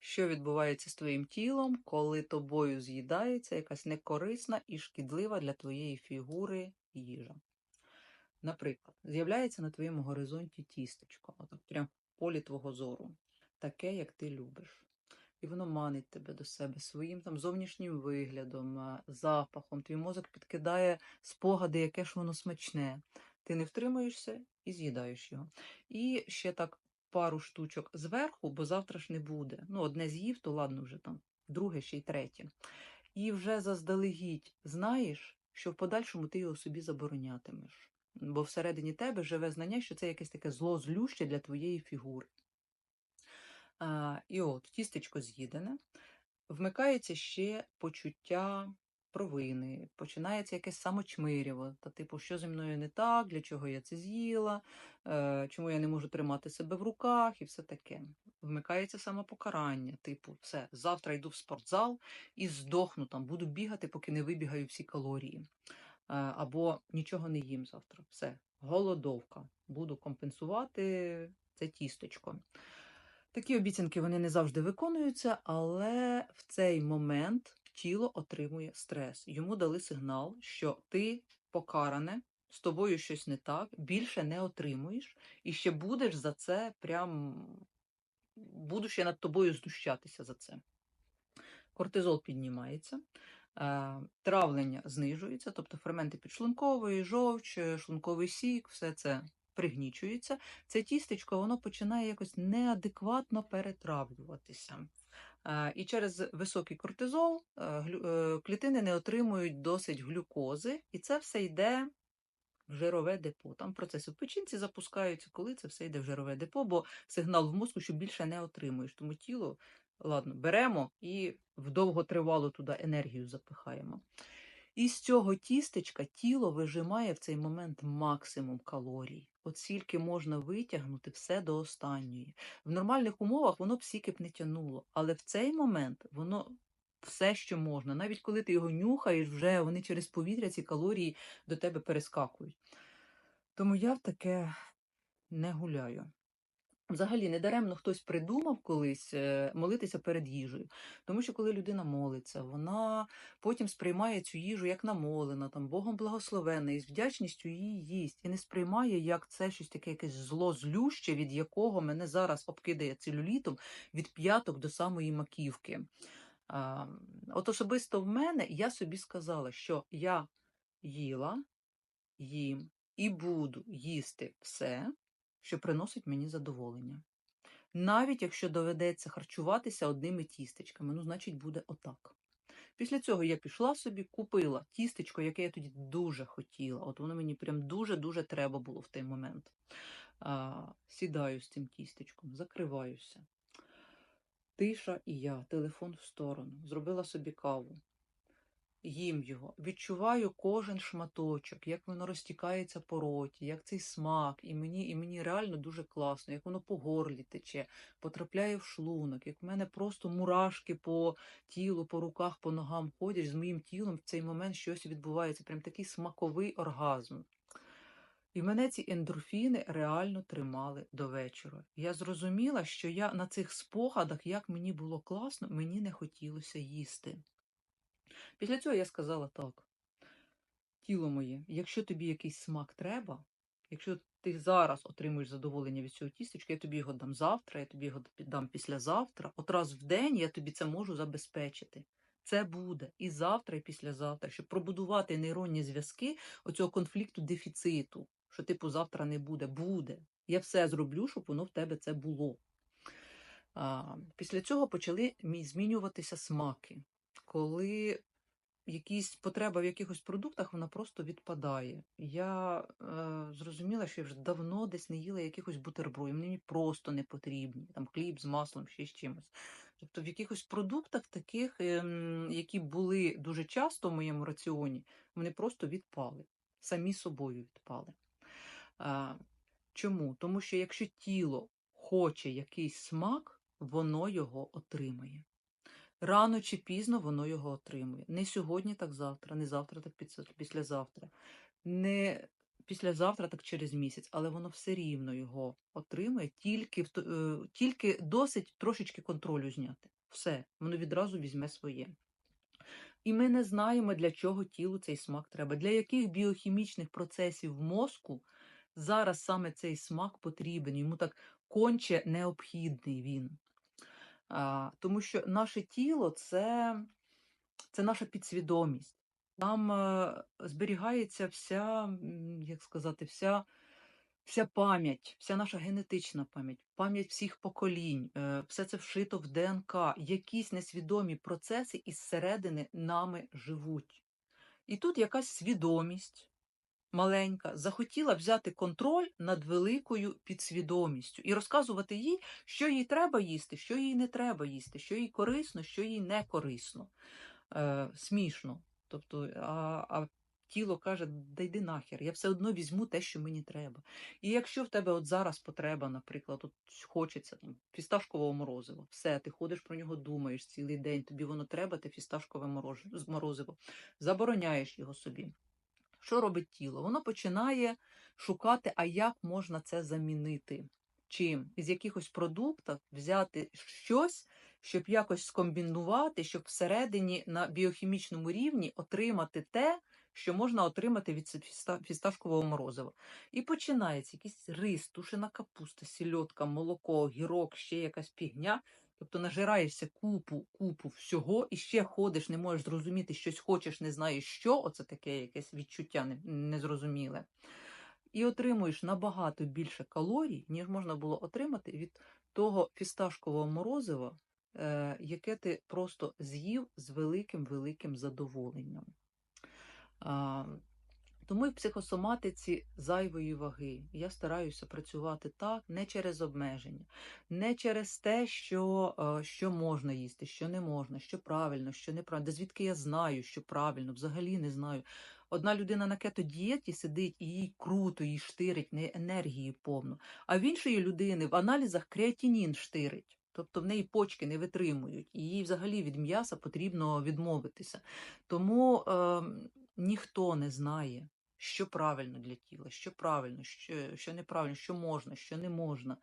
що відбувається з твоїм тілом, коли тобою з'їдається якась некорисна і шкідлива для твоєї фігури їжа. Наприклад, з'являється на твоєму горизонті тістечко, отак прям в полі твого зору, таке, як ти любиш. І воно манить тебе до себе своїм там зовнішнім виглядом, запахом. Твій мозок підкидає спогади, яке ж воно смачне. Ти не втримуєшся і з'їдаєш його. І ще так пару штучок зверху, бо завтра ж не буде. Ну, одне з'їв, то ладно вже там, друге ще й третє. І вже заздалегідь знаєш, що в подальшому ти його собі заборонятимеш. Бо всередині тебе живе знання, що це якесь таке зло злюще для твоєї фігури. А, і от, тістечко з'їдене, вмикається ще почуття провини, починається якесь самочмирєво, та типу, що зі мною не так, для чого я це з'їла, е, чому я не можу тримати себе в руках і все таке. Вмикається самопокарання, типу, все, завтра йду в спортзал і здохну там, буду бігати, поки не вибігаю всі калорії. Е, або нічого не їм завтра. Все, голодовка. Буду компенсувати це тістечко. Такі обіцянки вони не завжди виконуються, але в цей момент тіло отримує стрес. Йому дали сигнал, що ти покаране, з тобою щось не так, більше не отримуєш, і ще будеш за це прям буду ще над тобою знущатися за це. Кортизол піднімається, е, травлення знижується, тобто ферменти підшлункової, жовч, шлунковий сік, все це пригнічується. Це тістечко воно починає якось неадекватно перетравлюватися. Е, І через високий кортизол е, е, клітини не отримують досить глюкози, і це все йде в жирове депо. Там процеси в печінці запускаються, коли це все йде в жирове депо, бо сигнал в мозку, що більше не отримуєш. Тому тіло, ладно, беремо і в довготривалу туди енергію запихаємо. І з цього тістечка тіло вижимає в цей момент максимум калорій. От скільки можна витягнути все до останньої. В нормальних умовах воно б б не тянуло, але в цей момент воно все, що можна. Навіть коли ти його нюхаєш, вже вони через повітря ці калорії до тебе перескакують. Тому я в таке не гуляю. Взагалі, недаремно хтось придумав колись е, молитися перед їжею. Тому що коли людина молиться, вона потім сприймає цю їжу як намолена, там Богом благословена, і з вдячністю її їсть, і не сприймає як це щось таке, якесь зло злюще, від якого мене зараз обкидає целюлітом від п'яток до самої маківки. От особисто в мене я собі сказала, що я їла, їм і буду їсти все, що приносить мені задоволення. Навіть якщо доведеться харчуватися одними тістечками, ну, значить, буде отак. Після цього я пішла собі, купила тістечко, яке я тоді дуже хотіла. От воно мені прям дуже-дуже треба було в той момент. А, сідаю з цим тістечком, закриваюся. Тиша і я, телефон в сторону, зробила собі каву, їм його, відчуваю кожен шматочок, як воно розтікається по роті, як цей смак, і мені, і мені реально дуже класно, як воно по горлі тече, потрапляє в шлунок, як в мене просто мурашки по тілу, по руках, по ногам ходять, з моїм тілом в цей момент щось відбувається, прям такий смаковий оргазм. І мене ці ендорфіни реально тримали до вечора. Я зрозуміла, що я на цих спогадах, як мені було класно, мені не хотілося їсти. Після цього я сказала так: тіло моє, якщо тобі якийсь смак треба, якщо ти зараз отримуєш задоволення від цього тістечка, я тобі його дам завтра, я тобі його дам післязавтра, от раз в день я тобі це можу забезпечити. Це буде і завтра, і післязавтра, щоб пробудувати нейронні зв'язки оцього конфлікту дефіциту, що типу завтра не буде, буде. Я все зроблю, щоб воно в тебе це було. А, після цього почали змінюватися смаки, коли якісь потреба в якихось продуктах вона просто відпадає. Я е, зрозуміла, що я вже давно десь не їла якихось бутербродів, мені просто не потрібні. Там хліб з маслом, ще з чимось. Тобто в якихось продуктах таких, ем, які були дуже часто в моєму раціоні, вони просто відпали, самі собою відпали. А, чому? Тому що якщо тіло хоче якийсь смак, воно його отримає. Рано чи пізно воно його отримує. Не сьогодні, так завтра, не завтра, так піс- післязавтра. Не післязавтра, так через місяць, але воно все рівно його отримає, тільки, е, тільки досить трошечки контролю зняти. Все, воно відразу візьме своє. І ми не знаємо, для чого тілу цей смак треба, для яких біохімічних процесів в мозку зараз саме цей смак потрібен. Йому так конче необхідний він. Тому що наше тіло це, це наша підсвідомість. Там е, зберігається вся, як сказати, вся, вся пам'ять, вся наша генетична пам'ять, пам'ять всіх поколінь, е, все це вшито в ДНК. Якісь несвідомі процеси із середини нами живуть. І тут якась свідомість маленька захотіла взяти контроль над великою підсвідомістю і розказувати їй, що їй треба їсти, що їй не треба їсти, що їй корисно, що їй не корисно. Е, смішно. Тобто, а, а тіло каже, да йди нахер, я все одно візьму те, що мені треба. І якщо в тебе от зараз потреба, наприклад, от хочеться там фісташкового морозива, все, ти ходиш про нього, думаєш цілий день, тобі воно треба, те фісташкове морозиво, забороняєш його собі. Що робить тіло? Воно починає шукати, а як можна це замінити. Чим? Із якихось продуктів взяти щось, щоб якось скомбінувати, щоб всередині на біохімічному рівні отримати те, що можна отримати від фісташкового морозива. І починається якийсь рис, тушена капуста, сільотка, молоко, гірок, ще якась пігня. Тобто нажираєшся купу, купу всього, і ще ходиш, не можеш зрозуміти, щось хочеш, не знаєш що. Оце таке якесь відчуття незрозуміле. І отримуєш набагато більше калорій, ніж можна було отримати від того фісташкового морозива, е, яке ти просто з'їв з великим великим задоволенням. Тому і в психосоматиці зайвої ваги. Я стараюся працювати так, не через обмеження, не через те, що, е, що можна їсти, що не можна, що правильно, що неправильно. Де звідки я знаю, що правильно, взагалі не знаю. Одна людина на кето-дієті сидить і їй круто, їй штирить, не енергії повно. А в іншої людини в аналізах креатинін штирить. Тобто в неї почки не витримують, і їй взагалі від м'яса потрібно відмовитися. Тому е, ніхто не знає, що правильно для тіла, що правильно, що, що неправильно, що можна, що не можна.